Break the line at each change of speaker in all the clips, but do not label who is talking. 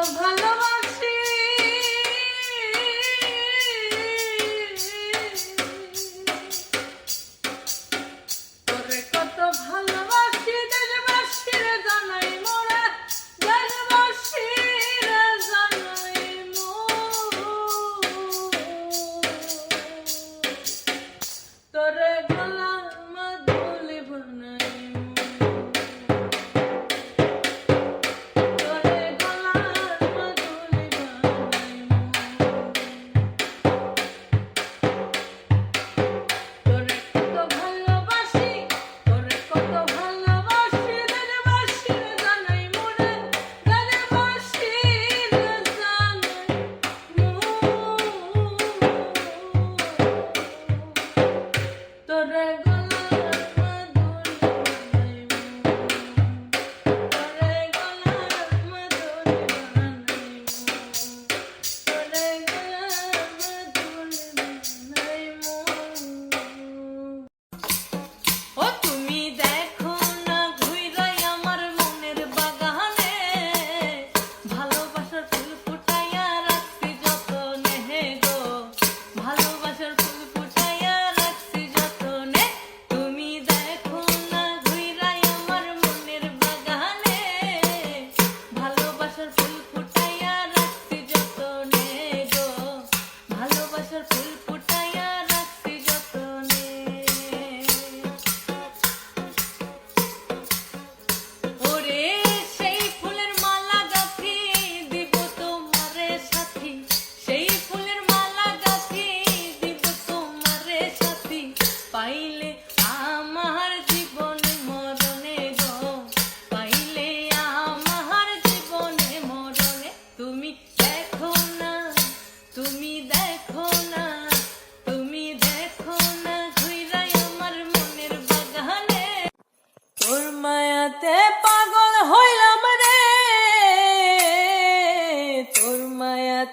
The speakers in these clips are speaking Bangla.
ভালোবাসি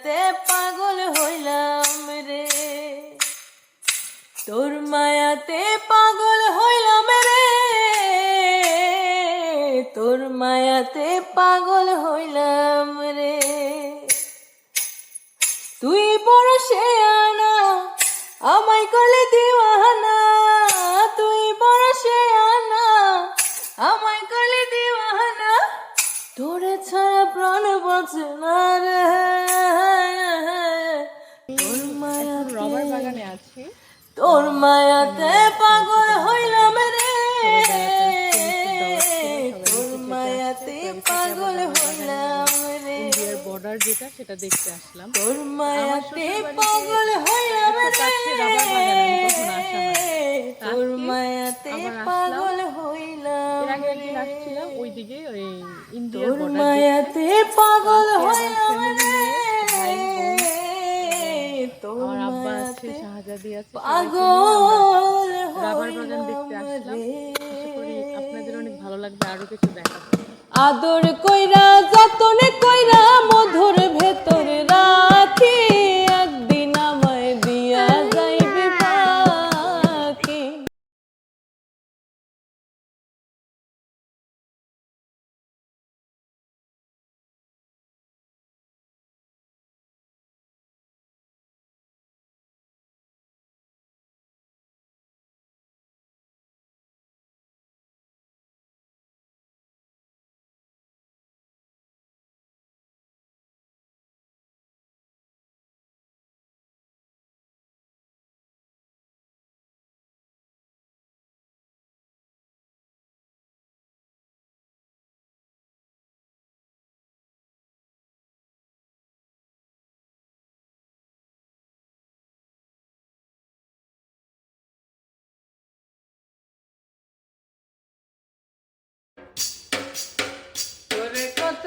মায়াতে পাগল হইলাম রে। তোর মায়াতে পাগল হইলাম রে। তোর মায়াতে পাগল হইলাম রে। তুই বড় সে আনা আমায় কলে দিওয়ানা তোরে ছাড়া প্রাণ বাঁচে না রে তোর মায়াতে
রবার বাগানে আছি
তোর মায়াতে পাগল হইলাম রে তোর মায়াতে পাগল হইলাম রে
বর্ডার যেটা সেটা দেখতে আসলাম
তোর মায়াতে পাগল হইলাম রে। তোর মায়াতে পাগল
আগে একদিন আসছিলাম ওইদিকে ওই ইন্ডিয়ার
তোর মায়াতে পাগল
আমার আব্বা আছে শাহজাদি আছে
পাগল
রাবার বাগান দেখতে আসলাম। আশা করি আপনাদের অনেক ভালো লাগবে আরও কিছু দেখাবো।
আদর কইরা যতনে কইরা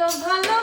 ভালো